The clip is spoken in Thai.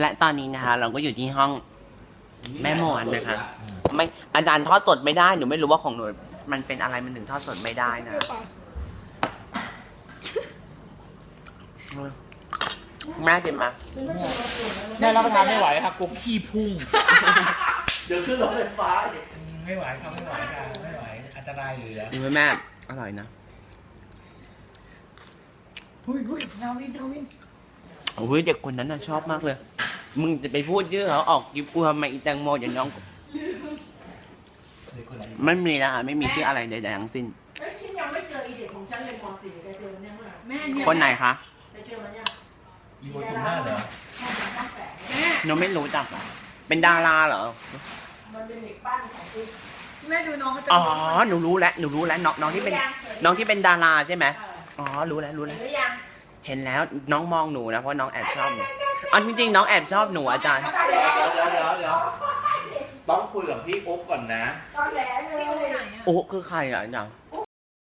และตอนนี้นะคะ เราก็อยู่ที่ห้องแม่หมวนนะคะ ไม่อาจารย์ทอดสดไม่ได้หนูไม่รู้ว่าของหนูมันเป็นอะไรมันถึงทอดสดไม่ได้นะแม่กินมาแม่รับประทานไม่ไหวครับกลัวขี้พุ่ง เดี๋ยวขึ้นรถไฟฟ้าไม่ไหวครับไม่ไหวค่ะไม่ไหวอันตรายเหลือดีไหมแม่อร่อยนะอุ้ยอุ้ยนาวินนาวินโอ้ยเด็กคนนั้นน่ะชอบมากเลย มึงจะไปพูดชื่อเขาออกยิบกูทำไมอีแตงโมอย่างน้องเด็กคนไหนไม่มีนะคะไม่มีชื่ออะไรใดๆทั้งสิ้น เอ้ยฉันยังไม่เจออีเด็กของฉันเรียนป .4 แกเจอมันยังไงแม่เนี่ยคนไหนคะแกเจอมันยังอีโวจูน่าเหรอแม่หนูไม่รู้จักอะเป็นดาราเหรอ มันเป็นเด็กบ้านของติ๊กแม่ดูน้องเขาจะอ๋อ หนูรู้แล้ว หนูรู้แล้วน้องน้องที่เป็น น้องที่เป็นดาราใช่ไหมเอออ๋อ รู้แล้ว รู้เห็แล้วนหรือยังเห็นแล้วน้องมองหนูนะ เพราะน้องแอบชอบหนู อันจริงๆน้องแอบชอบหนูอาจารย์ตอนแหลเดี๋ยวเดี๋ยวเดี๋ยวต้องคุยกับพี่อุ๊บก่อนนะ ตอนแหลเลพี่คนไหนยอะโอ้คือใครอะอาจารย์